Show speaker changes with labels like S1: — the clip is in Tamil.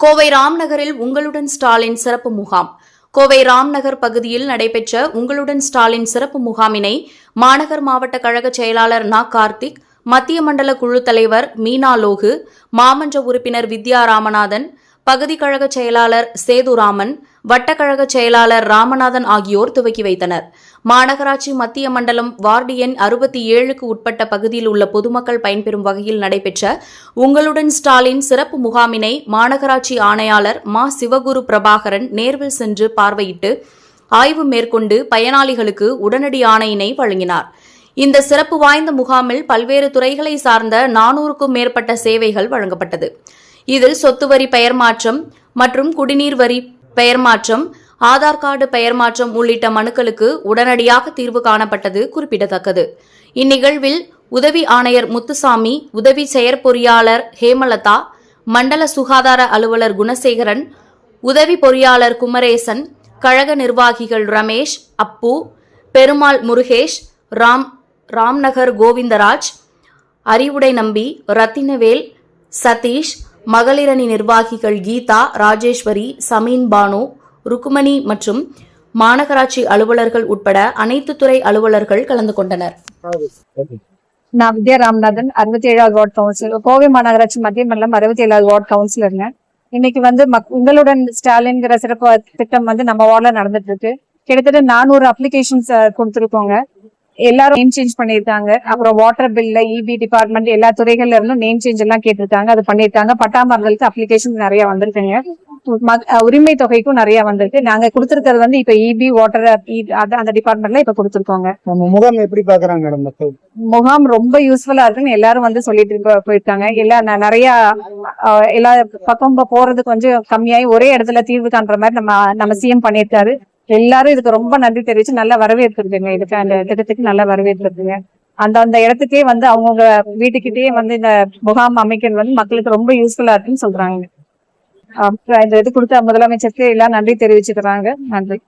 S1: கோவை ராம்நகரில் உங்களுடன் ஸ்டாலின் சிறப்பு முகாம். கோவை ராம்நகர் பகுதியில் நடைபெற்ற உங்களுடன் ஸ்டாலின் சிறப்பு முகாமினை மாநகர் மாவட்ட கழக செயலாளர் நா. கார்த்திக் மத்திய மண்டல குழு தலைவர் மீனா லோகு மாமன்ற உறுப்பினர் வித்யா ராமநாதன் பகுதி கழக செயலாளர் சேதுராமன் வட்டக்கழக செயலாளர் ராமநாதன் ஆகியோர் துவக்கி வைத்தனர். மாநகராட்சி மத்திய மண்டலம் வார்டு எண் அறுபத்தி ஏழுக்கு உட்பட்ட பகுதியில் உள்ள பொதுமக்கள் பயன்பெறும் வகையில் நடைபெற்ற உங்களுடன் ஸ்டாலின் சிறப்பு முகாமினை மாநகராட்சி ஆணையாளர் மா. சிவகுரு பிரபாகரன் நேர்வில் சென்று பார்வையிட்டு ஆய்வு மேற்கொண்டு பயனாளிகளுக்கு உடனடி ஆணையினை வழங்கினார். இந்த சிறப்பு வாய்ந்த முகாமில் பல்வேறு துறைகளை சார்ந்த நானூறுக்கும் மேற்பட்ட சேவைகள் வழங்கப்பட்டது. இதில் சொத்து வரி பெயர் மாற்றம் மற்றும் குடிநீர் வரி பெயர் மாற்றம் ஆதார் கார்டு பெயர் மாற்றம் உள்ளிட்ட மனுக்களுக்கு உடனடியாக தீர்வு காணப்பட்டது குறிப்பிடத்தக்கது. இந்நிகழ்வில் உதவி ஆணையர் முத்துசாமி உதவி செயற்பொறியாளர் ஹேமலதா மண்டல சுகாதார அலுவலர் குணசேகரன் உதவி பொறியாளர் குமரேசன் கழக நிர்வாகிகள் ரமேஷ் அப்பு பெருமாள் முருகேஷ் ராம் ராம்நகர் கோவிந்தராஜ் அறிவுடை நம்பி ரத்தினவேல் சதீஷ் மகளிரணி நிர்வாகிகள் கீதா ராஜேஸ்வரி சமீன் பானு ருக்குமணி மற்றும் மாநகராட்சி அலுவலர்கள் உட்பட அனைத்து துறை அலுவலர்கள் கலந்து கொண்டனர்.
S2: நான் வித்யா ராமநாதன் அறுபத்தி ஏழாவது வார்டு கவுன்சிலர். கோவை மாநகராட்சி மத்திய மண்டலம் அறுபத்தி ஏழாவது வார்டு கவுன்சிலருங்க. இன்னைக்கு வந்து மக்- உங்களுடன் ஸ்டாலின்ங்கிற சிறப்பு திட்டம் வந்து நம்ம வார்டில் நடந்துட்டு இருக்கு. கிட்டத்தட்ட நானூறு அப்ளிகேஷன்ஸ் கொடுத்துருக்கோங்க. எல்லாரும் நேம் சேஞ்ச் பண்ணியிருக்காங்க. அப்புறம் வாட்டர் பில்ல இபி டிபார்ட்மெண்ட் எல்லா துறைகள்ல இருந்தும் நேம் சேஞ்ச் எல்லாம் கேட்டிருக்காங்க. அது பண்ணியிருக்காங்க. பட்டாமர்களுக்கு அப்ளிகேஷன் நிறைய வந்திருக்குங்க. உரிமை தொகைக்கும் நிறைய வந்திருக்கு. நாங்க கொடுத்துருக்கிறது வந்து இப்ப இபி வாட்டர் அந்த டிபார்ட்மெண்ட்ல இப்ப கொடுத்துருக்கோங்க.
S3: முகாம் எப்படி பாக்குறாங்க மக்கள்?
S2: முகாம் ரொம்ப யூஸ்ஃபுல்லா இருக்குன்னு எல்லாரும் வந்து சொல்லிட்டு போயிருக்காங்க. எல்லா நிறைய எல்லா பக்கம் போ- போறது கொஞ்சம் கம்மியாயி ஒரே இடத்துல தீர்வு காண்ற மாதிரி நம்ம நம்ம சிஎம் பண்ணியிருக்காரு. எல்லாரும் இதுக்கு ரொம்ப நன்றி தெரிவிச்சு நல்லா வரவேற்கிறதுங்க இதுக்கு அந்த திட்டத்துக்கு நல்லா வரவேற்கிறதுங்க அந்த அந்த இடத்துக்கே வந்து அவங்கவுங்க வீட்டுக்கிட்டயே வந்து இந்த முகாம் அமைக்கிறது வந்து மக்களுக்கு ரொம்ப யூஸ்ஃபுல்லா இருக்குன்னு சொல்றாங்க. இந்த இது கொடுத்த முதலமைச்சருக்கு எல்லாம் நன்றி தெரிவிச்சுக்கிறாங்க. நன்றி.